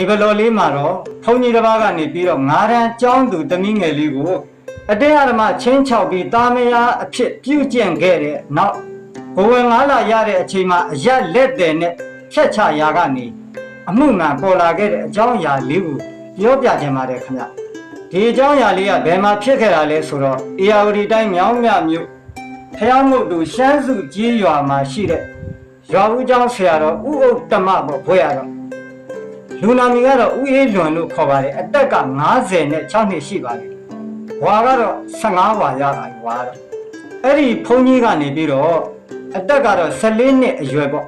ဒီကလော်လေးမှာတော့ဘုန်းကြီးတစ်ပါးကနေပြီးတော့ငါးရန်ကျောင်းသူသမီးငယ်လေးကိုအတင်းအဓမ္မချင်းချောက်ပြီးတာမယာအဖြစ်ပြုကျင့်ခဲ့တဲ့နောက်ဘဝငါးလာရတဲ့အချိန်မှာအရက်လက်တယ်နဲ့ဖြတ်ချရာကနေအမှုမှန်ပေါ်လာခဲ့တဲ့အကြောင်းအရာလေးကိုပြောပြခြင်းပါတယ်ခင်ဗျဒီအကြောင်းအရာလေးကဘယ်မှာဖြစ်ခဲ့တာလဲဆိုတော့အေယာဝတီတိုင်းမြောင်းမြမြို့ဖျားမှုတူရှမ်းစုကြီးရွာမှာရှိတဲ့ရွာဦးကျောင်းဆရာတော်ဥဥတ္တမဘောဘွဲရတော့ လူနာမည်ကတော့ဦးအေးလွန်လို့ခေါ်ပါတယ်အသက်က90နဲ့6နှစ်ရှိပါတယ်ဝါကတော့15ဝါရတာဝါတော့အဲ့ဒီဘုန်းကြီးကနေပြီးတော့အသက်ကတော့14နှစ်အရွယ်ပေါ့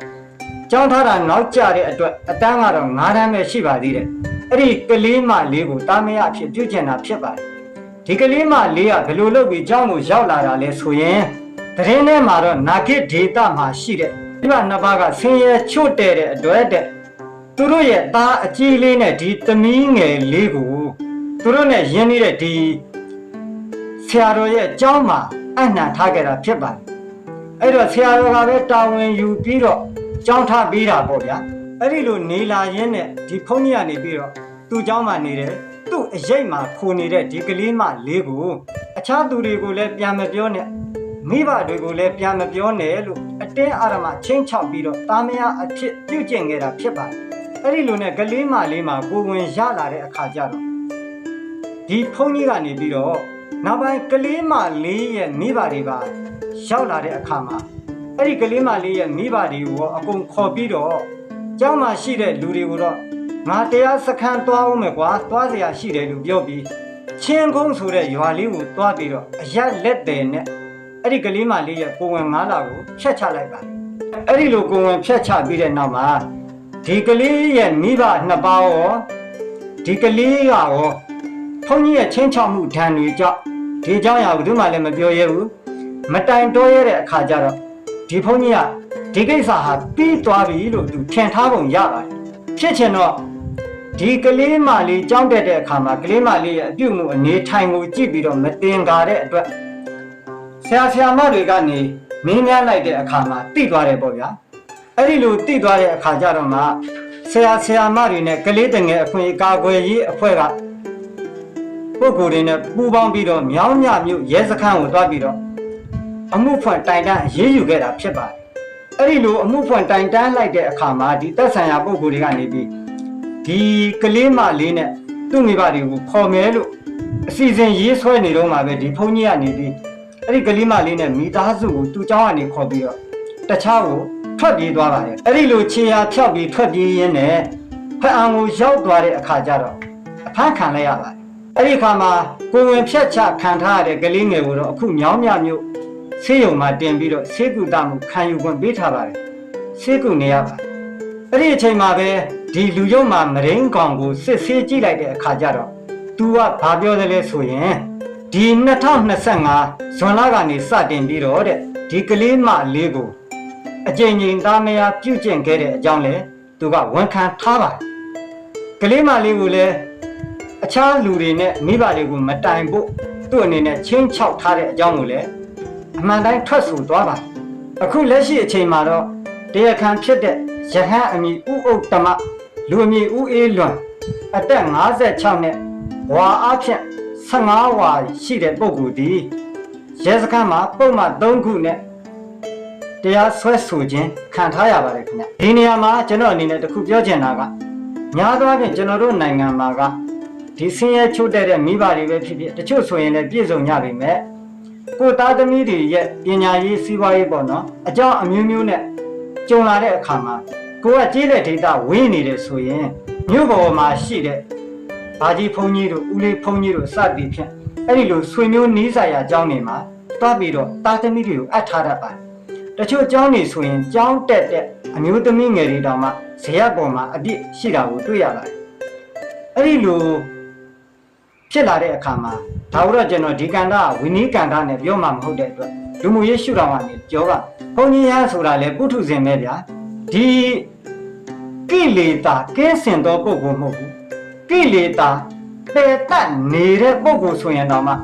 ကျောင်းထားတာနောက်ကျတဲ့အတွက်အတန်းကတော့9တန်းပဲရှိပါသေးတယ်အဲ့ဒီကလေးမလေးကိုတာမယအဖြစ်ပြုကျင်တာဖြစ်ပါတယ်ဒီကလေးမလေးကဘယ်လိုလုပ်ပြီးကျောင်းကိုရောက်လာတာလဲဆိုရင်တရင်ထဲမှာတော့နာဂစ်ဒေတာမှာရှိတဲ့ဒီမှာနှစ်ပါးကဆင်းရဲချွတ်တဲ့တဲ့အတွက်တဲ့ သူတို့ရဲ့သားအကြီးလေးနဲ့ဒီသမီးငယ်လေးကိုသူတို့နဲ့ရင်းနှီးတဲ့ဒီဆရာတော်ရဲ့အเจ้าမှာအနှံထားခဲ့တာဖြစ်ပါတယ်အဲ့တော့ဆရာတော်ကပဲတာဝန်ယူပြီးတော့ကြောင်းထားပေးတာပေါ့ဗျာအဲ့ဒီလိုနေလာရင်းနဲ့ဒီဖုန်းကြီးကနေပြီးတော့သူ့เจ้าမှာနေတယ်သူ့အရေးမှာခိုနေတဲ့ဒီကလေးမလေးကိုအခြားသူတွေကိုလည်းပြန်မပြောနဲ့မိဘတွေကိုလည်းပြန်မပြောနဲ့လို့အတင်းအာရမချင်းချောက်ပြီးတော့တာမယာအဖြစ်ပြုတ်ကျင့်ခဲ့တာဖြစ်ပါတယ် အဲ့ဒီလိုနဲ့ကလေးမလေးမှာကိုဝင်ရလာတဲ့အခါကျတော့ဒီဖုန်းကြီးကနေပြီးတော့နောက်ပိုင်းကလေးမလေးရဲ့မိဘတွေပါရောက်လာတဲ့အခါမှာအဲ့ဒီကလေးမလေးရဲ့မိဘတွေကိုအကုန်ခေါ်ပြီးတော့ကျောင်းမှာရှိတဲ့လူတွေကိုတော့ငါတရားစခန်းသွားအောင်မယ်ကွာသွားเสียရှိတယ်လို့ပြောပြီးချင်းကုန်းဆိုတဲ့ရွာလေးကိုသွားပြီးတော့အရက်လက်တယ်နဲ့အဲ့ဒီကလေးမလေးရဲ့ကိုဝင်ငါးလာကိုဖျက်ချလိုက်ပါတယ်အဲ့ဒီလိုကိုဝင်ဖျက်ချပြီးတဲ့နောက်မှာ ဒီကလေးရဲ့မိဘနှစ်ပါးရောဒီကလေးကရောဘုန်းကြီးရဲ့ချင်းချောက်မှုဓာန်တွေကြောင့်ဒီเจ้าရာဘယ်သူမှလည်းမပြောရဲဘူးမတိုင်တော့ရတဲ့အခါကျတော့ဒီဘုန်းကြီးကဒီကိစ္စဟာပြီးသွားပြီလို့သူထင်ထားပုံရပါတယ်ဖြစ်ချင်တော့ဒီကလေးမလေးကြောင်းတက်တဲ့အခါမှာကလေးမလေးရဲ့အပြုတ်မှုအနေထိုင်ကိုကြည့်ပြီးတော့မတင်ကားတဲ့အတွက်ဆရာဆရာမတွေကနေမင်းများလိုက်တဲ့အခါမှာတိသွားတယ်ပေါ့ဗျာ အဲ့ဒီလိုတိသွားတဲ့အခါကျတော့မှဆရာဆရာမတွေနဲ့ကလေးတငယ်အခွင့်အကာအကွယ်ရေးအဖွဲ့ကပုဂ္ဂိုလ်တွေနဲ့ပူးပေါင်းပြီးတော့မြောင်းမြမြို့ရဲစခန်းကိုတွားပြီးတော့အမှုဖွင့်တိုင်တန်းအရေးယူခဲ့တာဖြစ်ပါတယ်။အဲ့ဒီလိုအမှုဖွင့်တိုင်တန်းလိုက်တဲ့အခါမှာဒီသက်ဆိုင်ရာပုဂ္ဂိုလ်တွေကနေပြီးဒီကလေးမလေးနဲ့သူ့မိဘတွေကိုခေါ်မယ်လို့အစီအစဉ်ရေးဆွဲနေတော့မှပဲဒီဘုန်းကြီးကနေပြီးအဲ့ဒီကလေးမလေးနဲ့မိသားစုကိုသူ့เจ้าကနေခေါ်ပြီးတော့ တခြားကို ထွက်ပြေးသွားပါတယ်အဲ့ဒီလိုခြေရာဖြောက်ပြီးထွက်ပြေးရင်းနဲ့ဖက်အံကိုရောက်သွားတဲ့အခါကျတော့အဖမ်းခံလိုက်ရပါတယ်အဲ့ဒီအခါမှာကိုဝင်ဖြတ်ချခံထားရတဲ့ကလေးငယ်ကိုတော့အခုမြောင်းမြမျိုးဆေးရုံမှာတင်ပြီးတော့ဆေးကုသမှုခံယူခွင့်ပေးထားပါတယ်ဆေးကုနေရပါတယ်အဲ့ဒီအချိန်မှာပဲဒီလူရုံမှာမရင်းကောင်ကိုစစ်ဆေးကြည့်လိုက်တဲ့အခါကျတော့ तू ကဘာပြောတယ်လဲဆိုရင်ဒီ2025ဇွန်လကနေစတင်ပြီးတော့တဲ့ဒီကလေးမလေးကို အကြိမ်ကြိမ်သားမယားပြုတ်ကျင့်ခဲ့တဲ့အကြောင်းလဲသူကဝန်ခံထားပါတယ်ကလေးမလေးကိုလည်းအခြားလူတွေနဲ့မိဘတွေကိုမတိုင်ဖို့သူ့အနေနဲ့ချင်းချောက်ထားတဲ့အကြောင်းကိုလည်းအမှန်တိုင်းထွက်ဆိုသွားပါတယ်အခုလက်ရှိအချိန်မှာတော့တရားခံဖြစ်တဲ့ရဟန်းအမည်ဥဥတ္တမလူအမည်ဥအေးလွန်အသက်56နဲ့ဝါအားဖြင့်15ဝါရှိတဲ့ပုဂ္ဂိုလ်ဒီရဲစခန်းမှာပုံမှန်3ခုနဲ့ တရားဆွဲဆိုခြင်းခံထားရပါတယ်ခင်ဗျဒီနေရာမှာကျွန်တော်အနေနဲ့တခုပြောချင်တာကများသောအားဖြင့်ကျွန်တော်တို့နိုင်ငံမှာကဒီဆင်းရဲချို့တဲ့တဲ့မိဘတွေပဲဖြစ်ဖြစ်တချို့ဆိုရင်လည်းပြည့်စုံကြပြီမဲ့ကိုယ်သားသမီးတွေရဲ့ပညာရေးစီးပွားရေးပေါ့နော်အကြောင်းအမျိုးမျိုးနဲ့ကြုံလာတဲ့အခါမှာကိုကကြေးတဲ့ဒေတာဝင်းနေတယ်ဆိုရင်မြို့ပေါ်မှာရှိတဲ့ဘာကြီးဖုန်ကြီးတို့ဦးလေးဖုန်ကြီးတို့စသည်ဖြင့်အဲ့ဒီလိုဆွေမျိုးနီးစာရာအကြောင်းတွေမှာတွားပြီးတော့သားသမီးတွေကိုအပ်ထားတတ်ပါတယ် တချို့ကျောင်းနေဆိုရင်ကျောင်းတက်တဲ့အမျိုးသမီးငယ်တွေတောင်မှဇေယျပေါ်မှာအပြစ်ရှိတာကိုတွေ့ရပါတယ်။အဲ့ဒီလိုဖြစ်လာတဲ့အခါမှာဒါတော့ကျွန်တော်ဒီကန္တာဝိနည်းကန္တာနဲ့ပြောမှမဟုတ်တဲ့အတွက်လူမှုရေးရှုထောင့်ကနေပြောပါဘုန်းကြီးရဆိုတာလေပုထုဇဉ်ပဲဗျာဒီကိလေသာကင်းစင်သောပုဂ္ဂိုလ်မဟုတ်ဘူးကိလေသာပယ်တတ်နေတဲ့ပုဂ္ဂိုလ်ဆိုရင်တော့မှဩ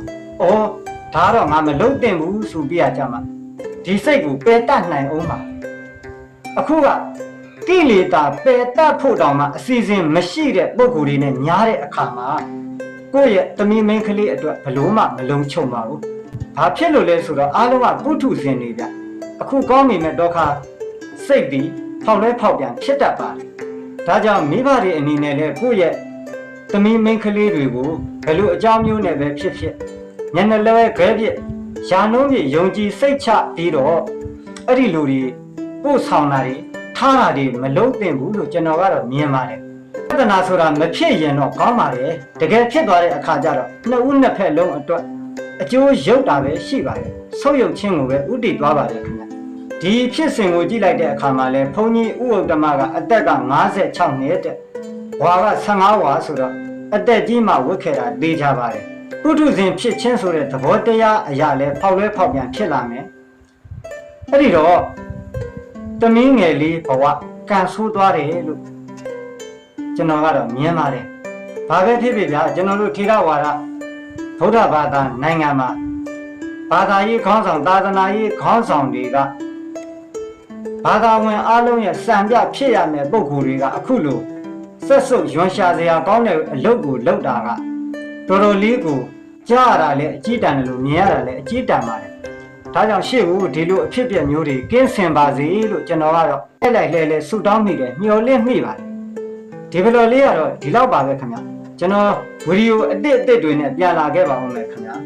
ဒါတော့ငါမလုပ်တင်ဘူးဆိုပြရကြမှာ ဒီစိတ်ကိုပယ်တတ်နိုင်အောင်ပါအခုကကိလေသာပယ်တတ်ဖို့တောင်မှအစီအစဉ်မရှိတဲ့ပုံကိုယ်တွေနဲ့ညားတဲ့အခါမှာကိုယ့်ရဲ့တမီမင်းကလေးအတွက်ဘလို့မှမလုံးချုံပါဘူး။ဘာဖြစ်လို့လဲဆိုတော့အားလုံးကပုထုဇဉ်တွေဗျ။အခုကောင်းနေမဲ့ဒုက္ခစိတ်ပြီးဖောက်လဲဖောက်ပြန်ဖြစ်တတ်ပါတယ်။ဒါကြောင့်မိဘတွေအနေနဲ့လည်းကိုယ့်ရဲ့တမီမင်းကလေးတွေကိုဘယ်လိုအကြောင်းမျိုးနဲ့ပဲဖြစ်ဖြစ်ညနေလဲခဲပြစ် ရာနှုံးပြယုံကြည်စိတ်ချပြီးတော့အဲ့ဒီလူတွေပို့ဆောင်တာတွေထားတာတွေမလုံးသင့်ဘူးလို့ကျွန်တော်ကတော့မြင်ပါတယ်ပြဿနာဆိုတာမဖြစ်ရင်တော့ကောင်းပါတယ်တကယ်ဖြစ်သွားတဲ့အခါကျတော့နှစ်ဦးနှစ်ဖက်လုံးအတွက်အကျိုးရုပ်တာပဲရှိပါတယ်ဆုပ်ယုပ်ခြင်းကိုပဲဥတည်သွားပါတယ်ခင်ဗျဒီဖြစ်စဉ်ကိုကြည့်လိုက်တဲ့အခါမှာလဲဘုန်းကြီးဥဥတ္တမကအသက်က56နှစ်တဲ့ဘွာက15ဝါဆိုတော့အသက်ကြီးမှဝတ်ခဲ့တာသိကြပါတယ် ပုထုဇဉ်ဖြစ်ချင်းဆိုတဲ့သဘောတရားအရာလဲဖောက်လဲဖောက်ပြန်ဖြစ်လာမယ်အဲ့ဒီတော့တမင်းငယ်လေးဘဝကန်ဆိုးသွားတယ်လို့ကျွန်တော်ကတော့မြင်ပါတယ်ဘာပဲဖြစ်ဖြစ်ဗျာကျွန်တော်တို့ထေရဝါဒဗုဒ္ဓဘာသာနိုင်ငံမှာဘာသာရေးခေါင်းဆောင်သာသနာရေးခေါင်းဆောင်တွေကဘာသာဝင်အားလုံးရဲ့စံပြဖြစ်ရမယ်ပုံကိုယ်တွေကအခုလိုဆက်စုပ်ရွံရှာစရာကောင်းတဲ့အလုပ်ကိုလုပ်တာက တော်တော်လေးကိုကြားရတာလည်းအကြည့်တန်တယ်လို့မြင်ရတာလည်းအကြည့်တန်ပါတယ်ဒါကြောင့်ရှေ့ကိုဒီလိုအဖြစ်အပျက်မျိုးတွေကင်းစင်ပါစေလို့ကျွန်တော်ကတော့အဲ့လိုက်လဲလဲဆုတောင်းမိတယ်မျှော်လင့်မိပါတယ်ဒီဘလော်လေးကတော့ဒီလောက်ပါပဲခင်ဗျကျွန်တော်ဗီဒီယိုအစ်စ်အစ်စ်တွေနဲ့ပြန်လာခဲ့ပါဦးမယ်ခင်ဗျာ